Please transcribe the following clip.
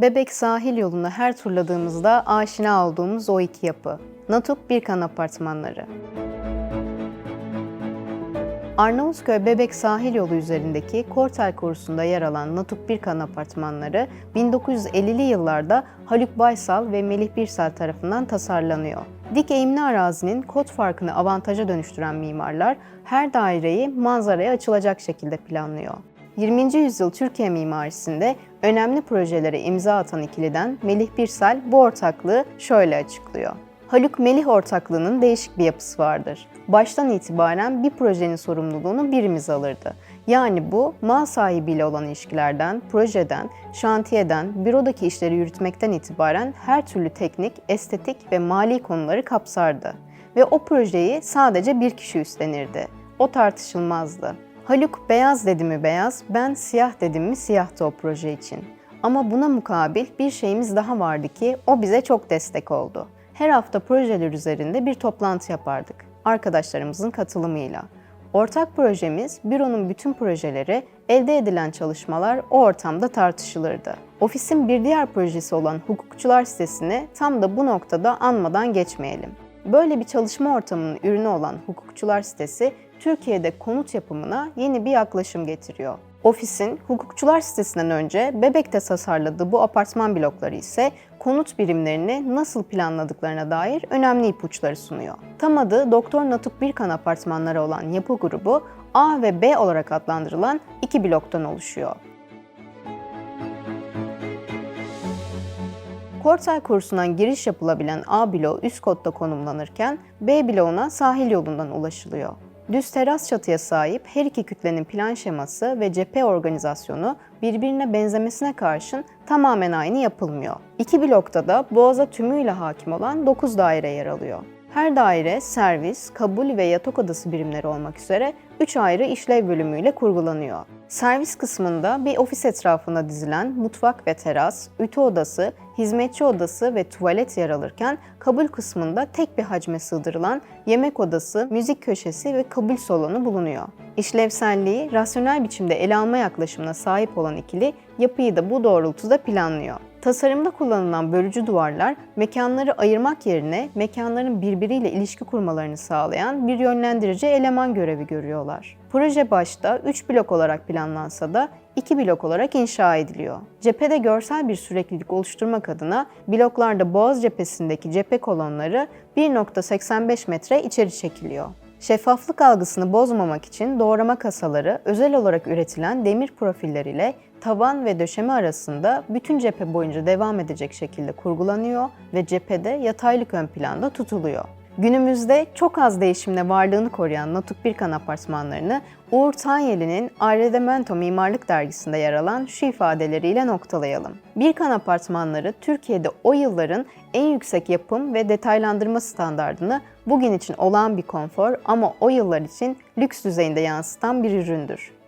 Bebek sahil yolunu her turladığımızda aşina olduğumuz o iki yapı. Natuk Birkan Apartmanları. Arnavutköy Bebek sahil yolu üzerindeki Kortel Korusu'nda yer alan Natuk Birkan Apartmanları 1950'li yıllarda Haluk Baysal ve Melih Birsel tarafından tasarlanıyor. Dik eğimli arazinin kod farkını avantaja dönüştüren mimarlar her daireyi manzaraya açılacak şekilde planlıyor. 20. yüzyıl Türkiye mimarisinde önemli projelere imza atan ikiliden Melih Birsel bu ortaklığı şöyle açıklıyor. Haluk Melih ortaklığının değişik bir yapısı vardır. Baştan itibaren bir projenin sorumluluğunu birimiz alırdı. Yani bu mal sahibiyle olan ilişkilerden, projeden, şantiyeden, bürodaki işleri yürütmekten itibaren her türlü teknik, estetik ve mali konuları kapsardı. Ve o projeyi sadece bir kişi üstlenirdi. O tartışılmazdı. Haluk beyaz dedi mi beyaz, ben siyah dedim mi siyahtı o proje için. Ama buna mukabil bir şeyimiz daha vardı ki o bize çok destek oldu. Her hafta projeler üzerinde bir toplantı yapardık arkadaşlarımızın katılımıyla. Ortak projemiz büronun bütün projeleri, elde edilen çalışmalar o ortamda tartışılırdı. Ofisin bir diğer projesi olan hukukçular sitesini tam da bu noktada anmadan geçmeyelim. Böyle bir çalışma ortamının ürünü olan hukukçular sitesi Türkiye'de konut yapımına yeni bir yaklaşım getiriyor. Ofisin hukukçular sitesinden önce Bebek'te tasarladığı bu apartman blokları ise konut birimlerini nasıl planladıklarına dair önemli ipuçları sunuyor. Tam adı Doktor Natuk Birkan apartmanları olan yapı grubu A ve B olarak adlandırılan iki bloktan oluşuyor. Kortel kursundan giriş yapılabilen A bloğu üst kotta konumlanırken B bloğuna sahil yolundan ulaşılıyor. Düz teras çatıya sahip her iki kütlenin plan şeması ve cephe organizasyonu birbirine benzemesine karşın tamamen aynı yapılmıyor. İki blokta da boğaza tümüyle hakim olan 9 daire yer alıyor. Her daire servis, kabul ve yatak odası birimleri olmak üzere 3 ayrı işlev bölümüyle kurgulanıyor. Servis kısmında bir ofis etrafında dizilen mutfak ve teras, ütü odası, hizmetçi odası ve tuvalet yer alırken kabul kısmında tek bir hacme sığdırılan yemek odası, müzik köşesi ve kabul salonu bulunuyor. İşlevselliği rasyonel biçimde ele alma yaklaşımına sahip olan ikili yapıyı da bu doğrultuda planlıyor. Tasarımda kullanılan bölücü duvarlar mekanları ayırmak yerine mekanların birbiriyle ilişki kurmalarını sağlayan bir yönlendirici eleman görevi görüyorlar. Proje başta 3 blok olarak planlansa da 2 blok olarak inşa ediliyor. Cephede görsel bir süreklilik oluşturmak adına bloklarda boğaz cephesindeki cephe kolonları 1.85 metre içeri çekiliyor. Şeffaflık algısını bozmamak için doğrama kasaları özel olarak üretilen demir profiller ile tavan ve döşeme arasında bütün cephe boyunca devam edecek şekilde kurgulanıyor ve cephede yataylık ön planda tutuluyor. Günümüzde çok az değişimle varlığını koruyan Natuk Birkan apartmanlarını Uğur Tanyeli'nin Arredamento Mimarlık Dergisi'nde yer alan şu ifadeleriyle noktalayalım. Birkan apartmanları Türkiye'de o yılların en yüksek yapım ve detaylandırma standardını bugün için olağan bir konfor ama o yıllar için lüks düzeyinde yansıtan bir üründür.